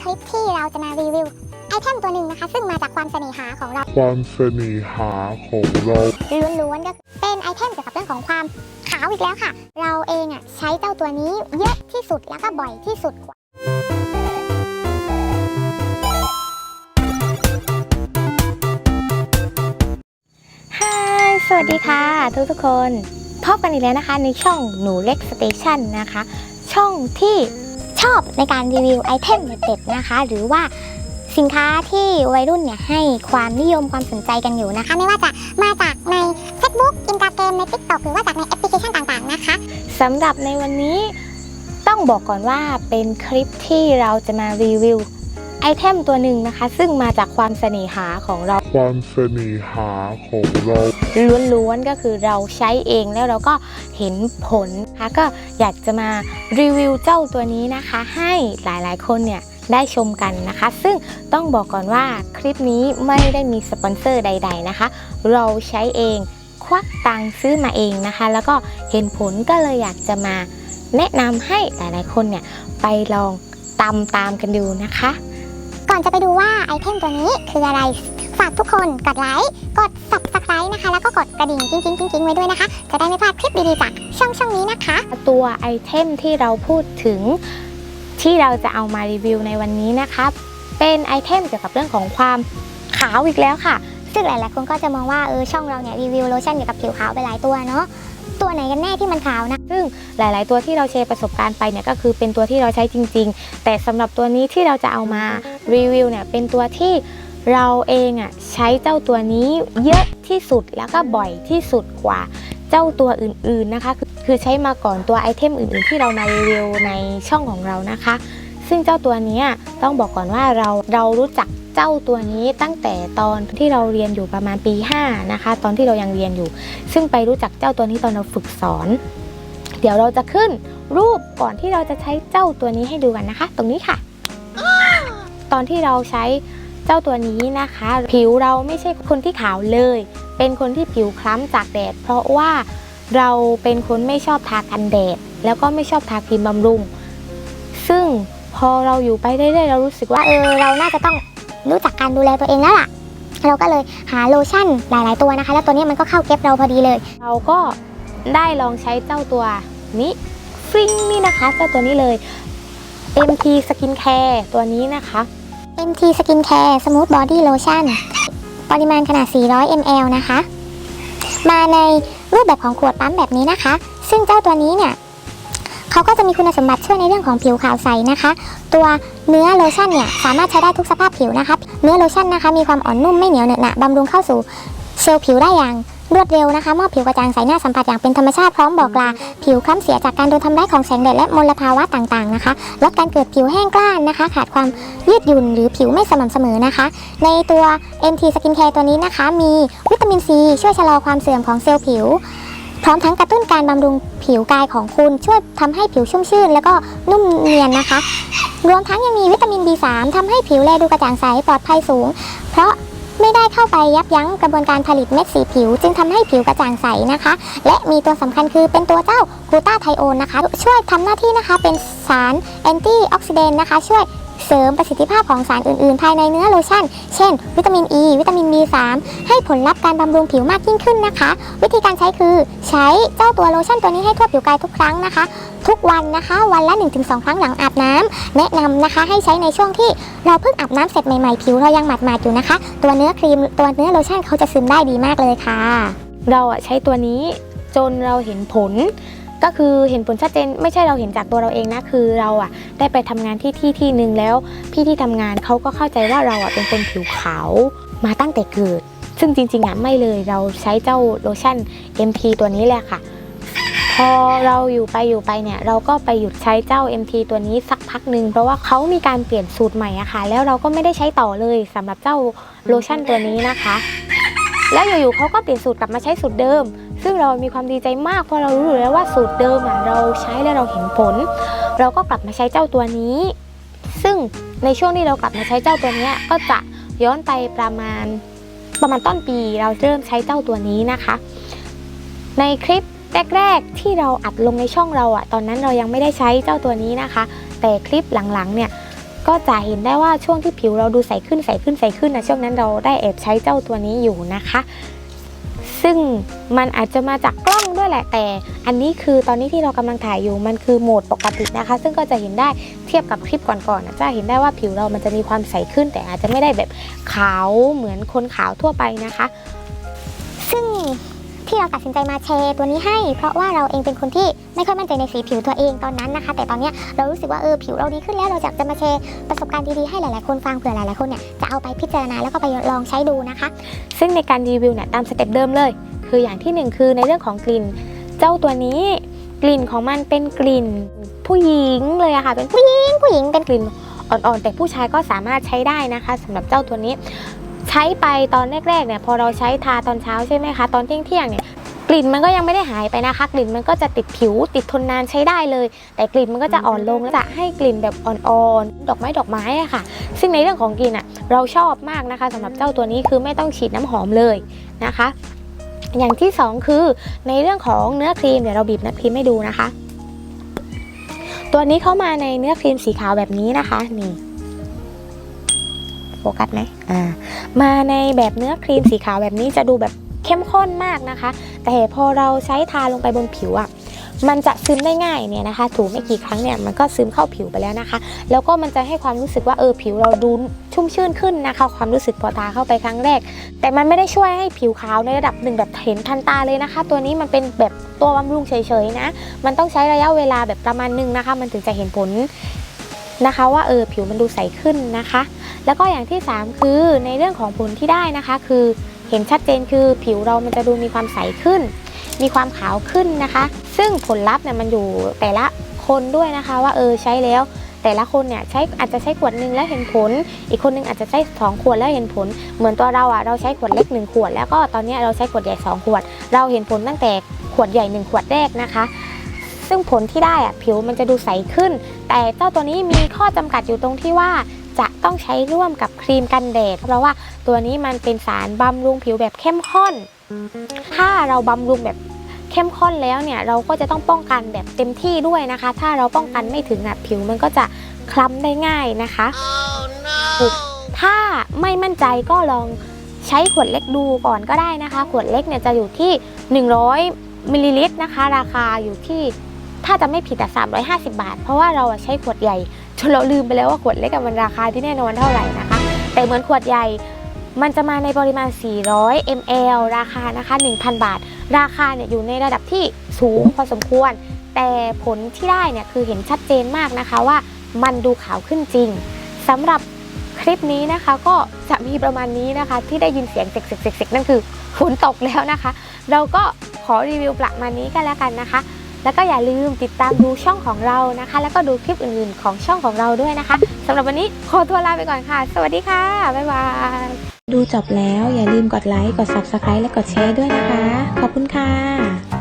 คลิปที่เราจะมารีวิวไอเทมตัวหนึ่งนะคะ ซึ่งมาจากความเสน่หาของเรา ความเสน่หาของเราล้วนๆก็เป็นไอเทมเกี่ยวกับเรื่องของความขาวอีกแล้วค่ะ เราเองอะใช้เจ้าตัวนี้เยอะที่สุดแล้วก็บ่อยที่สุดกว่าฮายสวัสดีค่ะ ทุกทุกๆคนพบกันอีกแล้วนะคะในช่องหนูเล็กสเตชันนะคะ ช่องที่ ชอบในการรีวิวไอเทมเด็ดๆนะคะ หรือว่าสินค้าที่วัยรุ่นเนี่ยให้ความนิยมความสนใจกันอยู่นะคะ ไม่ว่าจะมาจากใน Facebook Instagram ใน TikTok หรือว่าจากในแอปพลิเคชันต่างๆนะคะสำหรับในวันนี้ต้องบอกก่อนว่าเป็นคลิปที่เราจะมารีวิว ไอเทมตัวหนึ่งนะคะ ซึ่งมาจากความเสน่หาของเราความเสน่หาของเราล้วนๆก็คือเราใช้เองแล้วเราก็เห็นผลนะคะก็อยากจะมารีวิวเจ้าตัวนี้นะคะ ให้หลายๆคนเนี่ยได้ชมกันนะคะ ซึ่งต้องบอกก่อนว่าคลิปนี้ไม่ได้มีสปอนเซอร์ใด ๆนะคะ เราใช้เองควักตังค์ซื้อมาเองนะคะ แล้วก็เห็นผลก็เลยอยากจะมาแนะนำให้หลายๆคนเนี่ยไปลองตามตามๆกันดูนะคะ ก่อนจะไปดูว่าไอเทมตัวนี้คืออะไร ฝากทุกคนกดไลค์ กด subscribe นะคะ แล้วก็กดกระดิ่งกิ้งกิ้งกิ้งกิ้งไว้ด้วยนะคะ จะได้ไม่พลาดคลิปดีๆจากช่องช่องนี้นะคะ ตัวไอเทมที่เราพูดถึงที่เราจะเอามารีวิวในวันนี้นะครับเป็นไอเทมเกี่ยวกับเรื่องของความขาวอีกแล้วค่ะ ซึ่งหลายๆคนก็จะมองว่าเออช่องเราเนี่ยรีวิวโลชั่นเกี่ยวกับผิวขาวไปหลายตัวเนาะ ตัวไหนกันแน่ที่มันขาวนะ ซึ่งหลาย ๆ ตัวที่เราแชร์ประสบการณ์ไปเนี่ยก็คือเป็นตัวที่เราใช้จริง ๆ แต่สำหรับตัวนี้ที่เราจะเอามารีวิวเนี่ยเป็นตัวที่เราเองอะใช้เจ้าตัวนี้เยอะที่สุดแล้วก็บ่อยที่สุดกว่าเจ้าตัวอื่น ๆ นะคะ คือใช้มาก่อนตัวไอเทมอื่น ๆ ที่เรามารีวิวในช่องของเรานะคะ ซึ่งเจ้าตัวนี้ต้องบอกก่อนว่าเราเรารู้จัก เจ้าตัวนี้ตั้งแต่ตอนที่เราเรียนอยู่ประมาณปี 5 นะคะ ตอนที่เรายังเรียนอยู่ ซึ่งไปรู้จักเจ้าตัวนี้ตอนเราฝึกสอน เดี๋ยวเราจะขึ้นรูปก่อนที่เราจะใช้เจ้าตัวนี้ให้ดูกันนะคะ ตรงนี้ค่ะ ตอนที่เราใช้เจ้าตัวนี้นะคะ ผิวเราไม่ใช่คนที่ขาวเลย เป็นคนที่ผิวคล้ำจากแดด เพราะว่าเราเป็นคนไม่ชอบทากันแดด แล้วก็ไม่ชอบทาครีมบำรุง ซึ่งพอเราอยู่ไปเรื่อยๆเรารู้สึกว่าเออเราน่าจะต้อง รู้จักการดูแลตัวเองแล้วล่ะ เราก็เลยหาโลชั่นหลาย ๆ ตัวนะคะ แล้วตัวนี้มันก็เข้าเก็บเราพอดีเลย เราก็ได้ลองใช้เจ้าตัวนี้ฟริงนี่นะคะเจ้าตัวนี้เลย MT Skin Care ตัวนี้นะคะ MT Skin Care Smooth Body Lotion ปริมาณขนาด 400 ml นะคะ มาในรูปแบบของขวดปั๊มแบบนี้นะคะ ซึ่งเจ้าตัวนี้เนี่ยเขาก็จะมีคุณสมบัติช่วยในเรื่องของผิวขาวใสนะคะ ตัวเนื้อโลชั่นเนี่ยสามารถใช้ได้ทุกสภาพผิวนะคะเนื้อโลชั่นนะคะมีความอ่อนนุ่มไม่เหนียวเหนอะหนะบำรุงเข้าสู่เซลล์ผิวได้อย่างรวดเร็วนะคะมอบผิวกระจ่างใสหน้าสัมผัสอย่างเป็นธรรมชาติพร้อมบอกลา ผิวคล้ำเสียจากการโดนทำร้ายของแสงแดดและมลภาวะต่างๆนะคะลดการเกิดผิวแห้งกร้านนะคะ ขาดความยืดหยุ่นหรือผิวไม่สม่ำเสมอนะคะ ในตัว MT Skin Care ตัวนี้นะคะ มีวิตามินซีช่วยชะลอความเสื่อมของเซลล์ผิว พร้อมทั้งกระตุ้นการบำรุงผิวกายของคุณ ช่วยทำให้ผิวชุ่มชื่น แล้วก็นุ่มเนียนนะคะ รวมทั้งยังมีวิตามิน B3 ทำให้ผิวแลดูกระจ่างใสปลอดภัยสูง เพราะไม่ได้เข้าไปยับยั้งกระบวนการผลิตเม็ดสีผิว จึงทำให้ผิวกระจ่างใสนะคะ และมีตัวสำคัญคือเป็นตัวเจ้ากูตาไทโอนนะคะ ช่วยทำหน้าที่นะคะเป็นสารแอนตี้ออกซิเดนต์นะคะ ช่วย เสริมประสิทธิภาพของสารอื่น ๆ ภายในเนื้อโลชั่น เช่น วิตามิน E วิตามิน B3 ให้ผลลัพธ์การบำรุงผิวมากยิ่งขึ้นนะคะ วิธีการใช้คือใช้เจ้าตัวโลชั่นตัวนี้ให้ทั่วผิวกายทุกครั้งนะคะ ทุกวันนะคะ วันละ 1-2 ครั้งหลังอาบน้ำแนะนำนะคะให้ใช้ในช่วงที่เราเพิ่งอาบน้ำเสร็จใหม่ ๆ ผิวเรายังหมาดๆอยู่นะคะ ตัวเนื้อครีมตัวเนื้อโลชั่นเขาจะซึมได้ดีมากเลยค่ะ เราอะใช้ตัวนี้จนเราเห็นผล ก็คือเห็นผลชัดเจนไม่ใช่เราเห็นจากตัวเราเองนะคือเราอะได้ไปทำงานที่ที่ที่หนึ่งแล้ว พี่ที่ทำงานเขาก็เข้าใจว่าเราอะเป็นคนผิวขาวมาตั้งแต่เกิด ซึ่งจริงๆอะไม่เลยเราใช้เจ้าโลชั่น MT ตัวนี้แหละค่ะ พอเราอยู่ไปอยู่ไปเนี่ย เราก็ไปหยุดใช้เจ้า MT ตัวนี้สักพักหนึ่งเพราะว่าเขามีการเปลี่ยนสูตรใหม่อะค่ะ แล้วเราก็ไม่ได้ใช้ต่อเลยสำหรับเจ้าโลชั่นตัวนี้นะคะ แล้วอยู่ๆเขาก็เปลี่ยนสูตรกลับมาใช้สูตรเดิม ซึ่งเรามีความดีใจมากเพราะเรารู้อยู่แล้วว่าสูตรเดิมอะเราใช้แล้วเราเห็นผล เราก็กลับมาใช้เจ้าตัวนี้ ซึ่งในช่วงที่เรากลับมาใช้เจ้าตัวนี้ก็จะย้อนไปประมาณประมาณต้นปีเราเริ่มใช้เจ้าตัวนี้นะคะ ในคลิปแรกๆที่เราอัดลงในช่องเราอะตอนนั้นเรายังไม่ได้ใช้เจ้าตัวนี้นะคะ แต่คลิปหลังๆเนี่ยก็จะเห็นได้ว่าช่วงที่ผิวเราดูใสขึ้นใสขึ้นใสขึ้นนะช่วงนั้นเราได้แอบใช้เจ้าตัวนี้อยู่นะคะ ซึ่งมันอาจจะมาจากกล้องด้วยแหละแต่ อันนี้คือตอนนี้ที่เรากำลังถ่ายอยู่มันคือโหมดปกตินะคะ ซึ่งก็จะเห็นได้เทียบกับคลิปก่อนๆจะเห็นได้ว่าผิวเรามันจะมีความใสขึ้น แต่อาจจะไม่ได้แบบขาวเหมือนคนขาวทั่วไปนะคะ ซึ่ง ที่เราตัดสินใจมาแชร์ตัวนี้ให้ เพราะว่าเราเองเป็นคนที่ไม่ค่อยมั่นใจในสีผิวตัวเองตอนนั้นนะคะ แต่ตอนนี้เรารู้สึกว่าเออผิวเราดีขึ้นแล้วเราอยากจะมาแชร์ประสบการณ์ดีๆให้หลายๆคนฟังเผื่อหลายๆคนเนี่ยจะเอาไปพิจารณาแล้วก็ไปลองใช้ดูนะคะ ซึ่งในการรีวิวเนี่ยตามสเต็ปเดิมเลย คืออย่างที่หนึ่งคือในเรื่องของกลิ่น เจ้าตัวนี้กลิ่นของมันเป็นกลิ่น ผู้หญิงเลยอะค่ะเป็นผู้หญิงผู้หญิงเป็นกลิ่นอ่อนๆแต่ผู้ชายก็สามารถใช้ได้นะคะสำหรับเจ้าตัวนี้ ใช้ไปตอนแรกๆเนี่ยพอเราใช้ทาตอนเช้าใช่ไหมคะตอนเที่ยงๆเนี่ยกลิ่นมันก็ยังไม่ได้หายไปนะคะ กลิ่นมันก็จะติดผิวติดทนนานใช้ได้เลย แต่กลิ่นมันก็จะอ่อนลงแล้วจะให้กลิ่นแบบอ่อนๆดอกไม้ดอกไม้อะค่ะ ซึ่งในเรื่องของกลิ่นอะเราชอบมากนะคะสำหรับเจ้าตัวนี้คือไม่ต้องฉีดน้ำหอมเลยนะคะ อย่างที่สองคือในเรื่องของเนื้อครีมเดี๋ยวเราบีบเนื้อครีมให้ดูนะคะ ตัวนี้เข้ามาในเนื้อครีมสีขาวแบบนี้นะคะนี่ ฟกัสไหมอ่ามาในแบบเนื้อครีมสีขาวแบบนี้จะดูแบบเข้มข้นมากนะคะ แต่พอเราใช้ทาลงไปบนผิวอะ่ะมันจะซึมได้ง่ายเนี่ยนะคะ ถูไม่กี่ครั้งเนี่ยมันก็ซึมเข้าผิวไปแล้วนะคะ แล้วก็มันจะให้ความรู้สึกว่าเออผิวเราดูชุ่มชื่นขึ้นนะคะ ความรู้สึกพอทาเข้าไปครั้งแรก แต่มันไม่ได้ช่วยให้ผิวขาวในระดับหนึ่งแบบเห็นทันตาเลยนะคะ ตัวนี้มันเป็นแบบตัวบำรุงเฉยๆนะ มันต้องใช้ระยะเวลาแบบประมาณหนึงนะคะ มันถึงจะเห็นผล นะคะว่าเออผิวมันดูใสขึ้นนะคะ แล้วก็อย่างที่ 3 คือในเรื่องของผลที่ได้นะคะ คือเห็นชัดเจนคือผิวเรามันจะดูมีความใสขึ้น มีความขาวขึ้นนะคะ ซึ่งผลลัพธ์เนี่ยมันอยู่แต่ละคนด้วยนะคะว่าเออใช้แล้วแต่ละคนเนี่ยใช้อาจจะใช้ขวดหนึ่งแล้วเห็นผล อีกคนหนึงอาจจะใช้สองขวดแล้วเห็นผล เหมือนตัวเราอะเราใช้ขวดเล็กหนึ่งขวด แล้วก็ตอนนี้เราใช้ขวดใหญ่สองขวด เราเห็นผลตั้งแต่ขวดใหญ่หนึ่งขวดแรกนะคะ ซึ่งผลที่ได้อะผิวมันจะดูใสขึ้น แต่เจ้าตัวนี้มีข้อจำกัดอยู่ตรงที่ว่าจะต้องใช้ร่วมกับครีมกันแดด เพราะว่าตัวนี้มันเป็นสารบำรุงผิวแบบเข้มข้น ถ้าเราบำรุงแบบเข้มข้นแล้วเนี่ยเราก็จะต้องป้องกันแบบเต็มที่ด้วยนะคะ ถ้าเราป้องกันไม่ถึงอะผิวมันก็จะคล้ำได้ง่ายนะคะถ้าไม่มั่นใจก็ลองใช้ขวดเล็กดูก่อนก็ได้นะคะ ขวดเล็กเนี่ยจะอยู่ที่ 100มิลลิลิตรนะคะ ราคาอยู่ที่ ถ้าจะไม่ผิดแต่350 บาท เพราะว่าเราใช้ขวดใหญ่จนเราลืมไปแล้วว่าขวดเล็กอะมันราคาที่แน่นอนเท่าไหร่นะคะ แต่เหมือนขวดใหญ่มันจะมาในปริมาณ 400 ml ราคานะคะ 1,000 บาท ราคาเนี่ยอยู่ในระดับที่สูงพอสมควร แต่ผลที่ได้เนี่ยคือเห็นชัดเจนมากนะคะว่ามันดูขาวขึ้นจริงสำหรับคลิปนี้นะคะก็จะมีประมาณนี้นะคะ ที่ได้ยินเสียงเสกๆๆๆนั่นคือฝนตกแล้วนะคะ เราก็ขอรีวิวประมาณนี้กันแล้วกันนะคะ แล้วก็อย่าลืมติดตามดูช่องของเรานะคะ แล้วก็ดูคลิปอื่นๆของช่องของเราด้วยนะคะสำหรับวันนี้ขอตัวลาไปก่อนค่ะ สวัสดีค่ะ บ๊ายบาย ดูจบแล้วอย่าลืมกดไลค์ กด Subscribe และกดแชร์ด้วยนะคะ ขอบคุณค่ะ